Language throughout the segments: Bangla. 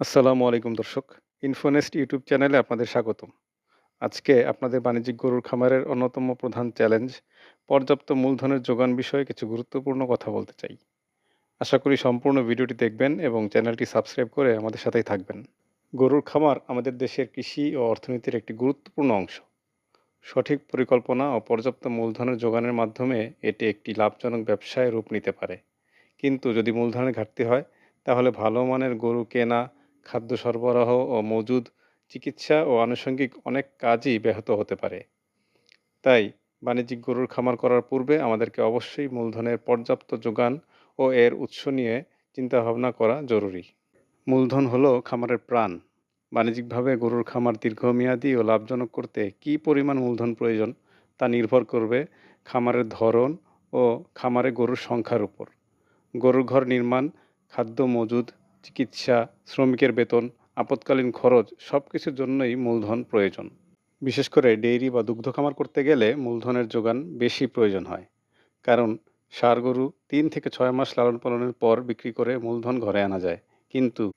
আসসালামু আলাইকুম দর্শক। ইনফোনেস্ট ইউটিউব চ্যানেলে আপনাদের স্বাগতম। আজকে আপনাদের বাণিজ্যিক গরুর খামারের অন্যতম প্রধান চ্যালেঞ্জ পর্যাপ্ত মূলধনের যোগান বিষয়ে কিছু গুরুত্বপূর্ণ কথা বলতে চাই। আশা করি সম্পূর্ণ ভিডিওটি দেখবেন এবং চ্যানেলটি সাবস্ক্রাইব করে আমাদের সাথেই থাকবেন। গরুর খামার আমাদের দেশের কৃষি ও অর্থনীতির একটি গুরুত্বপূর্ণ অংশ। সঠিক পরিকল্পনা ও পর্যাপ্ত মূলধনের যোগানের মাধ্যমে এটি একটি লাভজনক ব্যবসায় রূপ নিতে পারে। কিন্তু যদি মূলধনের ঘাটতি হয়, তাহলে ভালো মানের গরু কেনা খাদ্য সরবরাহ ও মজুদ চিকিৎসা ও আনুষঙ্গিক অনেক কাজই ব্যাহত হতে পারে। তাই বাণিজ্যিক গরুর খামার করার পূর্বে আমাদেরকে অবশ্যই মূলধনের পর্যাপ্ত যোগান ও এর উৎস নিয়ে চিন্তাভাবনা করা জরুরি। মূলধন হলো খামারের প্রাণ। বাণিজ্যিকভাবে গরুর খামার দীর্ঘমেয়াদী ও লাভজনক করতে কী পরিমাণ মূলধন প্রয়োজন তা নির্ভর করবে খামারের ধরন ও খামারে গরুর সংখ্যার উপর। গরুর ঘর নির্মাণ, খাদ্য মজুদ চিকিৎসা, শ্রমিকের বেতন, আপৎকালীন খরচ সব কিছুর জন্যই মূলধন প্রয়োজন। বিশেষ করে ডেইরি বা দুগ্ধ খামার করতে গেলে মূলধনের যোগান বেশি প্রয়োজন হয়। কারণ ষাঁড় গরু তিন থেকে ছয় মাস লালন পালনের পর বিক্রি করে মূলধন ঘরে আনা যায়। কিন্তু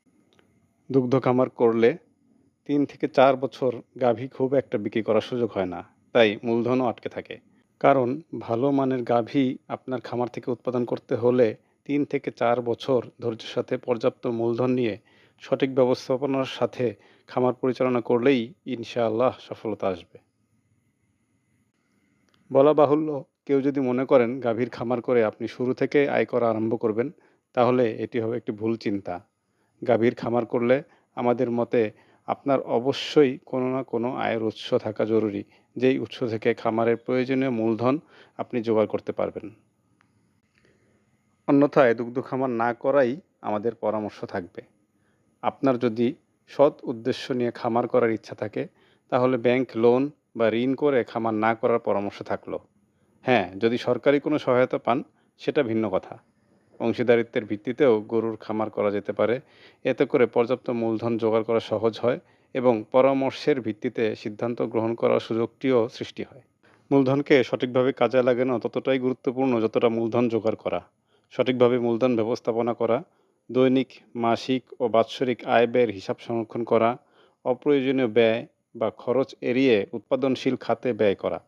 দুগ্ধ খামার করলে তিন থেকে চার বছর গাভী খুব একটা বিক্রি করার সুযোগ হয় না। তাই মূলধনও আটকে থাকে। কারণ ভালো মানের গাভী আপনার খামার থেকে উৎপাদন করতে হলে তিন থেকে চার বছর ধৈর্যের সাথে পর্যাপ্ত মূলধন নিয়ে সঠিক ব্যবস্থাপনার সাথে খামার পরিচালনা করলেই ইনশাআল্লাহ সফলতা আসবে। বলা বাহুল্য, কেউ যদি মনে করেন গাভীর খামার করে আপনি শুরু থেকে আয় করা আরম্ভ করবেন, তাহলে এটি হবে একটি ভুল চিন্তা। গাভীর খামার করলে আমাদের মতে আপনার অবশ্যই কোনো না কোনো আয়ের উৎস থাকা জরুরি, যেই উৎস থেকে খামারের প্রয়োজনীয় মূলধন আপনি জোগাড় করতে পারবেন। অন্যথায় দুগ্ধ খামার না করাই আমাদের পরামর্শ থাকবে। আপনার যদি সৎ উদ্দেশ্য নিয়ে খামার করার ইচ্ছা থাকে, তাহলে ব্যাংক লোন বা ঋণ করে খামার না করার পরামর্শ থাকল। হ্যাঁ যদি সরকারি কোনো সহায়তা পান, সেটা ভিন্ন কথা। অংশীদারিত্বের ভিত্তিতেও গরুর খামার করা যেতে পারে। এতে করে পর্যাপ্ত মূলধন জোগাড় করা সহজ হয় এবং পরামর্শের ভিত্তিতে সিদ্ধান্ত গ্রহণ করার সুযোগটিও সৃষ্টি হয়। মূলধনকে সঠিকভাবে কাজে লাগানো ততটাই গুরুত্বপূর্ণ যতটা মূলধন জোগাড় করা। সঠিকভাবে মূলধন ব্যবস্থাপনা করা, দৈনিক, মাসিক ও বাৎসরিক আয় ব্যয়ের হিসাব সংরক্ষণ করা, অপ্রয়োজনীয় ব্যয় বা খরচ এড়িয়ে উৎপাদনশীল খাতে ব্যয় করা,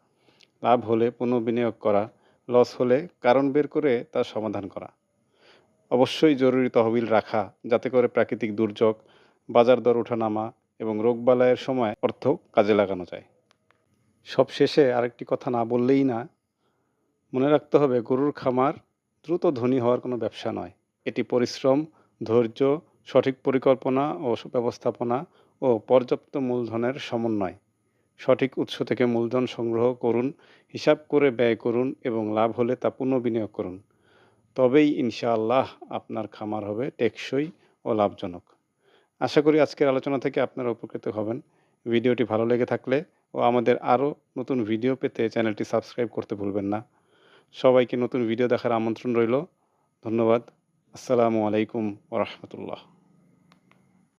লাভ হলে পুনঃবিনিয়োগ করা, লস হলে কারণ বের করে তার সমাধান করা। অবশ্যই জরুরি তহবিল রাখা, যাতে করে প্রাকৃতিক দুর্যোগ, বাজার দর ওঠানামা এবং রোগবালাইয়ের সময় অর্থ কাজে লাগানো যায়। সব শেষে আরেকটি কথা না বললেই না, মনে রাখতে হবে গরুর খামার দ্রুত ধনী হওয়ার কোনো ব্যবসা নয়। এটি পরিশ্রম, ধৈর্য, সঠিক পরিকল্পনা ও ব্যবস্থাপনা ও পর্যাপ্ত মূলধনের সমন্বয়। সঠিক উৎস থেকে মূলধন সংগ্রহ করুন, হিসাব করে ব্যয় করুন এবং লাভ হলে তা পুনঃবিনিয়োগ করুন। তবেই ইনশাআল্লাহ আপনার খামার হবে টেকসই ও লাভজনক। আশা করি আজকের আলোচনা থেকে আপনারা উপকৃত হবেন। ভিডিওটি ভালো লেগে থাকলে ও আমাদের আরও নতুন ভিডিও পেতে চ্যানেলটি সাবস্ক্রাইব করতে ভুলবেন না। সবাইকে নতুন ভিডিও দেখার আমন্ত্রণ রইল। ধন্যবাদ। আসসালামু আলাইকুম ওরহমতুল্লাহ